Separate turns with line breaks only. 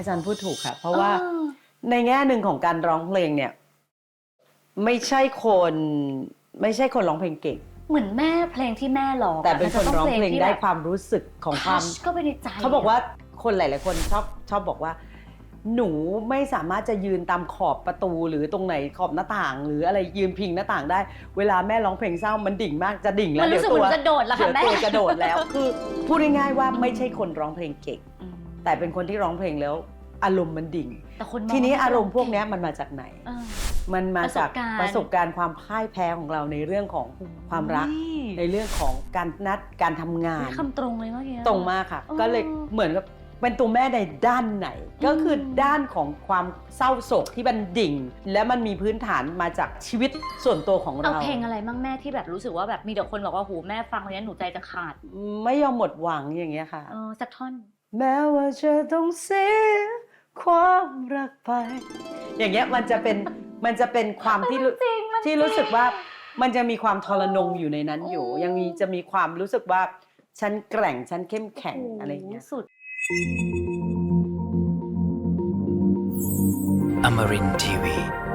อาจารย์พูดถูกค่ะ เพราะว่า
เออ
ในแง่หนึ่งของการร้องเพลงเนี่ย ไม่ใช่คนไม่ใช่คนร้องเพลงเก่ง
เหมือนแม่เพลงที่แม่ร้อง
แต่เป็นคนร้องเพลงได้ความรู้สึกของความ
ก็ไปในใจ
เขาบอกว่าคนหลาย ๆ คนชอบชอบบอกว่า หนูไม่สามารถจะยืนตามขอบประตูหรือตรงไหนขอบหน้าต่าง หรืออะไรยืนพิงหน้าต่างได้ เวลาแม่ร้องเพลงเศร้ามันดิ่งมากจะดิ่งแล้
มั
วนเดี๋
รู้
ยว
สึก
ตั
เหมื
ว
อนจะโดดแล้ว
เดี๋
ค่ะ
ยว
แม่
ตัวจะโดดแล้วคือพูดง่ายๆว่าไม่ใช่คนร้องเพลงเก่ง
อืม
แต่เป็นคนที่ร้องเพลงแล้วอารมณ์มันดิ่ง
แต่คนมอง
ทีนี้
ว่
อารมณ์พวกเนี้ยมันมาจากไหน
เออ
มันมาจาก
ประสบการณ์
ประสบการณ์ความพ่ายแพ้ของเราในเรื่องของความรักในเรื่องของการนัดการทำงาน
คำตรงเลยเมื่อกี้
ตรงมากค่ะ
อ๋อ
ก็เลยเหมือนกับเป็นตัวแม่ในด้านไหน ก็คือด้านของความเศร้าโศกที่มันดิ่ง และมันมีพื้นฐานมาจากชีวิตส่วนตัวของ
เอา
เรา
เพลงอะไรบ้างแม่ที่แบบรู้สึกว่าแบบมีแต่คนบอกว่าโหแม่ฟังแล้วหนูใจจะขาด
ไม่ยอมหมดหวังอย่างเงี้ยค่ะ
เออสักท่อน
แม้ว่าจะต้องเสียความรักไป อย่างเงี้ยมันจะเป็นมันจะเป็นความที่รู้
จริงมัน
ที่รู้สึกว่ามันจะมีความทรนงอยู่ในนั้นอยู่ ยังมีจะมีความรู้สึกว่าฉันแกร่งฉันเข้มแข็งอะไรอย่างเงี้ย
สุด
Amarin Tiwi.